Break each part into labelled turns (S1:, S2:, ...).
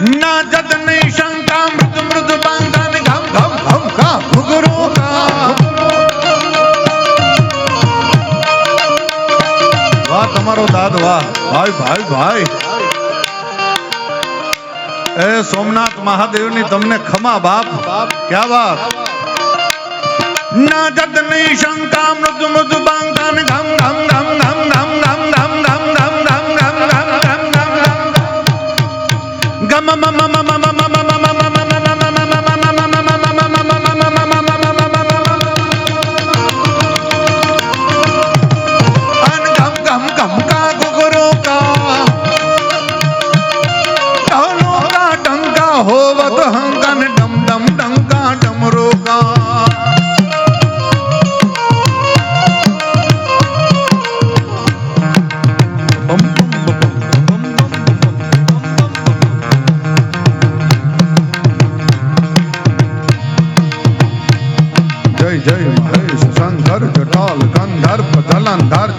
S1: ના જતની શંકા મૃદ મૃદ બાંધન ઘમ ઘમ ઘમ કા ઘુઘરો વાહ, તમારો દાદ, વાહ. ભાઈ ભાઈ ભાઈ. એ સોમનાથ મહાદેવની તમને ખમા બાપ. ક્યા વાત ના જતની શંકા મૃદ મૃદ બાંધા ને ઘમ ઘમ ઘમ ઘમ.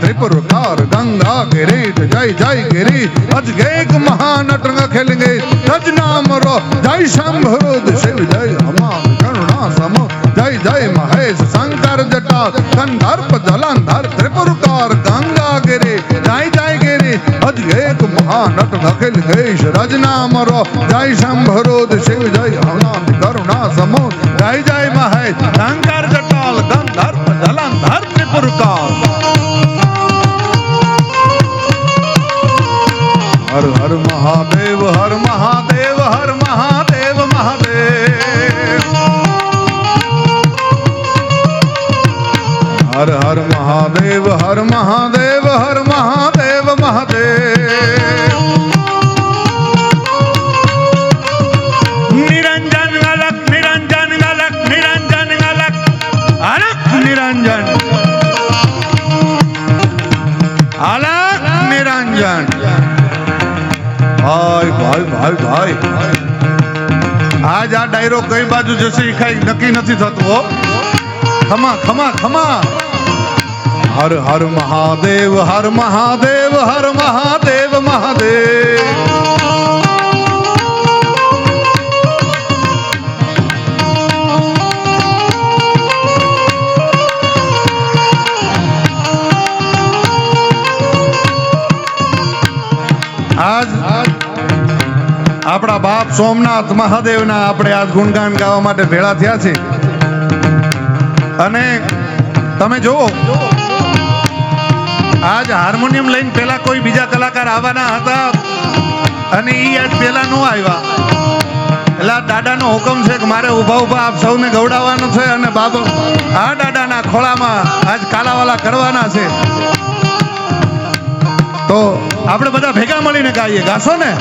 S1: त्रिपुरकार गंगा गिरीश जय जय गिरीश अजगेक महान अटरंग खेलेंगे तज नाम रो जय शंभरुद शिव जय हमाम करुणा सम जय जय महेश शंकर जटा कंधर्प जलंधर त्रिपुरकार गंगा गिरे जय जय गिरीश अजगेक महान अटरंग खेलेंगे रज नाम रो जय शंभरुद शिव जय हमाम करुणा सम जय जय महेश शंकर હર હર મહાદેવ હર મહાદેવ હર મહાદેવ મહાદેવ હર હર મહાદેવ હર મહાદેવ હર મહાદેવ મહાદેવ ભાઈ ભાઈ ભાઈ. આજ આ ડાયરો કઈ બાજુ જશે એ કઈ નક્કી નથી થતું ખમા ખમા ખમા. હર હર મહાદેવ હર મહાદેવ હર મહાદેવ મહાદેવ. આજ આપણા બાપ સોમનાથ મહાદેવના આપણે આજ ગુણગાન ગાવા માટે ભેળા થયા છે. અને તમે જુઓ, આજ હાર્મોનિયમ લઈને પેલા કોઈ બીજા કલાકાર આવવાના હતા અને ઈ આજ પેલા નો આવ્યા. એટલે આ દાદાનો હુકમ છે કે મારે ઊભા ઊભા આપ સૌને ગૌડાવવાનો છે અને બાબો, આ દાદાના ખોળામાં આજ કાલાવાલા કરવાના છે. તો આપણે બધા ભેગા મળીને ગાઈએ. ગાશો ને?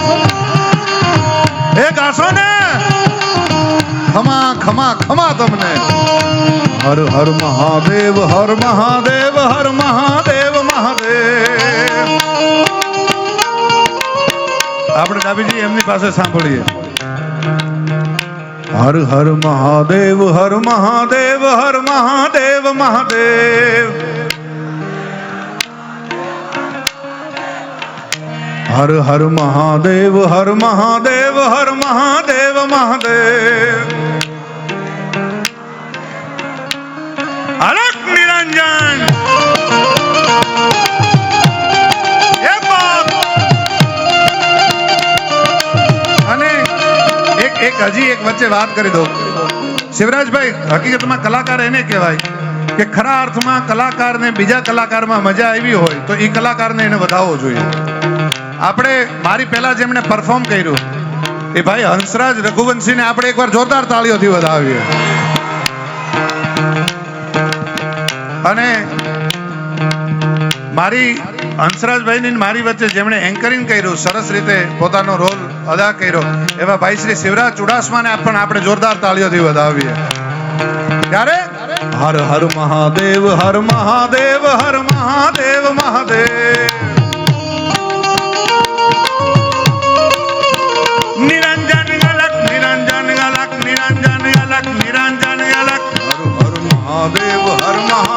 S1: એ ગાશો ને ખમા ખમા ખમા તમને. હર હર મહાદેવ હર મહાદેવ હર મહાદેવ મહાદેવ. આપણે ડાબીજી એમની પાસે સાંભળીએ. હર હર મહાદેવ હર મહાદેવ હર મહાદેવ મહાદેવ. હર હર મહાદેવ હર મહાદેવ હર મહાદેવ મહાદેવ. અલક નિરંજન. અને એક એક હજી એક વચ્ચે વાત કરી દઉં. શિવરાજભાઈ, હકીકતમાં કલાકાર એને કહેવાય કે ખરા અર્થમાં કલાકારને બીજા કલાકારમાં મજા આવી હોય તો એ કલાકારને એને વધાવવો જોઈએ. આપણે મારી પહેલા જેમણે પરફોર્મ કર્યું. એ ભાઈ હંસરાજ રઘુવંશીને આપણે એકવાર જોરદાર તાળીઓથી વધાવીએ. અને મારી, હંસરાજભાઈની મારી વચ્ચે જેમણે એન્કરિંગ કર્યું, સરસ રીતે પોતાનો રોલ અદા કર્યો, એવા ભાઈ શ્રી શિવરાજ ચુડાસમાને પણ આપણે જોરદાર તાળીઓથી વધાવીએ. ત્યારે હર હર મહાદેવ હર મહાદેવ હર મહાદેવ મહાદેવ. મહાદેવ હર મહાદેવ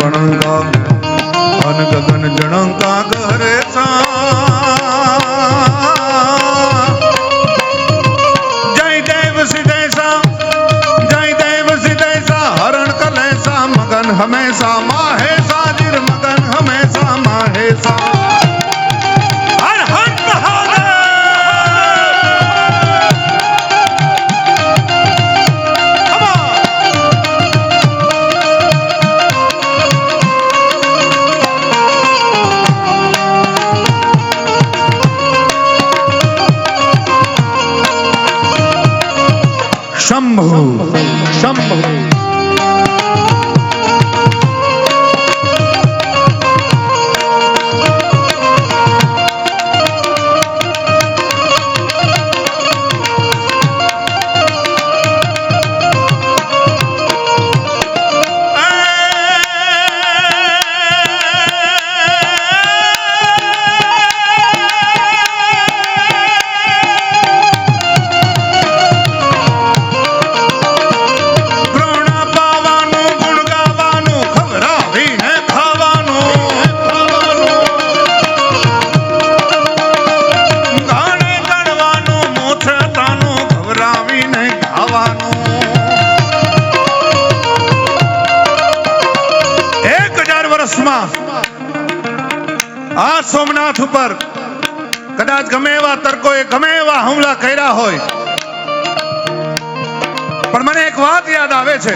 S1: અન ગગન જણંકા વર્ષમાં આ સોમનાથ ઉપર કદાચ ગમે એવા તર્કોએ ગમે એવા હુમલા કર્યા હોય. પણ મને એક વાત યાદ આવે છે.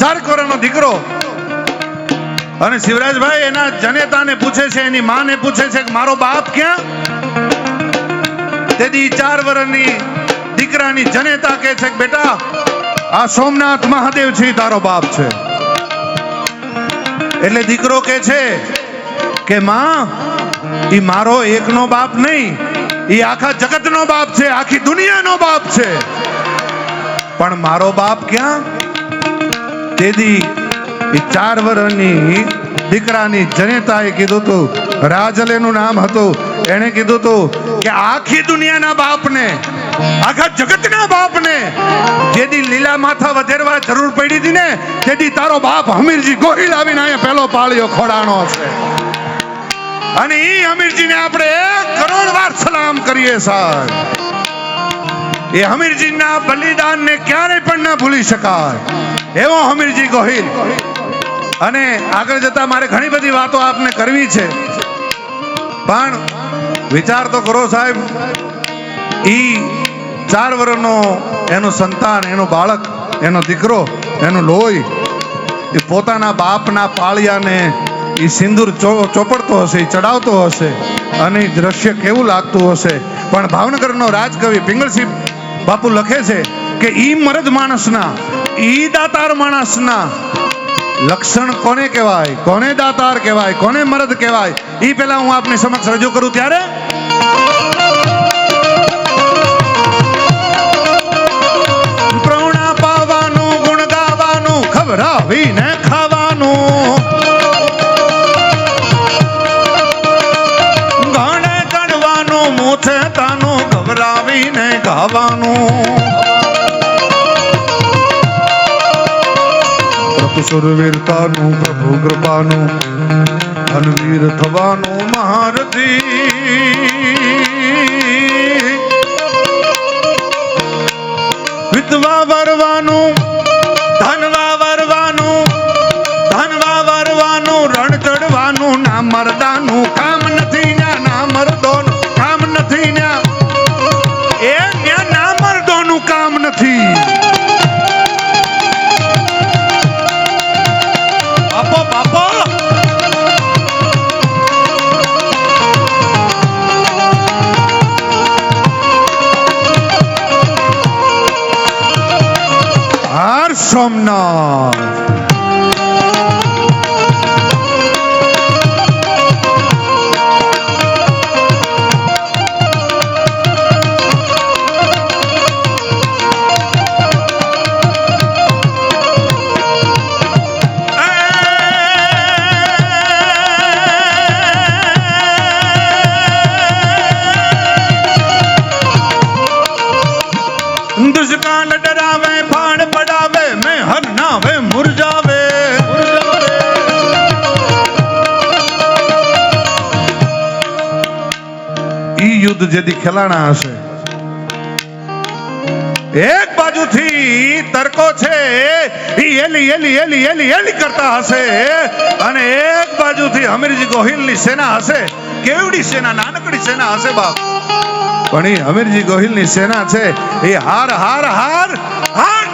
S1: ચાર કોરનો દીકરો અને શિવરાજભાઈ એના જનેતાને પૂછે છે, એની માને પૂછે છે કે મારો બાપ ક્યાં? તેથી ચાર વર્ષની દીકરાની જનેતા કહે છે કે બેટા, આ સોમનાથ મહાદેવ છે તારો બાપ છે. એટલે દીકરો કે છે કે માં એ મારો એકનો બાપ નહીં એ આખા જગતનો બાપ છે, આખી દુનિયાનો બાપ છે. પણ મારો બાપ ક્યાં? તેથી એ ચાર વર્ષની દીકરાની જનેતાએ કીધું તું, રાજલેનું નામ હતું. એણે કીધું તું કે આખી દુનિયાના બાપને આખા જગતના બાપને જેદી લીલા માથા વધેરવા જરૂર પડી હતી ને તેથી તારો બાપ હમીરજી ગોહિલ આવીને અહીંયા પેલો પાળ્યો ખોડાણો છે અને એ હમીરજીને આપણે કરોડ વાર સલામ કરીએ સાહેબ. એ હમીરજીના બલિદાનને ક્યારેય પણ ન ભૂલી શકાય. એવો હમીરજી ગોહિલ. અને આગળ જતા મારે ઘણી બધી વાતો આપને કરવી છે. પણ વિચાર તો કરો સાહેબ ઈ ચાર વર્ષનો એનું સંતાન, એનું બાળક, એનો દીકરો, એનું લોહી, એ પોતાના બાપના પાળિયાને એ સિંદૂર ચોપડતો હશે એ ચડાવતો હશે અને દ્રશ્ય કેવું લાગતું હશે. પણ ભાવનગરનો રાજકવિ પિંગળસિંહ બાપુ લખે છે કે ઈ મરદ માણસના, ઈ દાતાર માણસના લક્ષણ કોને કહેવાય? કોને દાતાર કહેવાય? કોને મરદ કહેવાય? એ પહેલા હું આપની સમક્ષ રજૂ કરું ત્યારે? ખવડાવીને ખાવાનું. ગાણે ગણવાનું, મૂથે તાનું ગભરાવીને ગાવાનું. સુરવીરતાનું પ્રભુ કૃપાનું અનવીર થવાનું મહારથી. વિધવા વરવાનું મરદાનું કામ નથી ના ના મરદોનું કામ નથી ના એ ના મરદોનું કામ નથી. સોમનાથ. યુદ્ધ જેથી ખેલાણા હશે. એક બાજુથી તર્કો છે, ઈ એલી એલી એલી એલી એલી કરતા હશે. અને એક બાજુથી હમીરજી ગોહિલની સેના હશે. કેવડી સેના, નાનકડી સેના હશે બાપ. પણ એ હમીરજી ગોહિલની સેના છે એ હાર હાર હાર હાર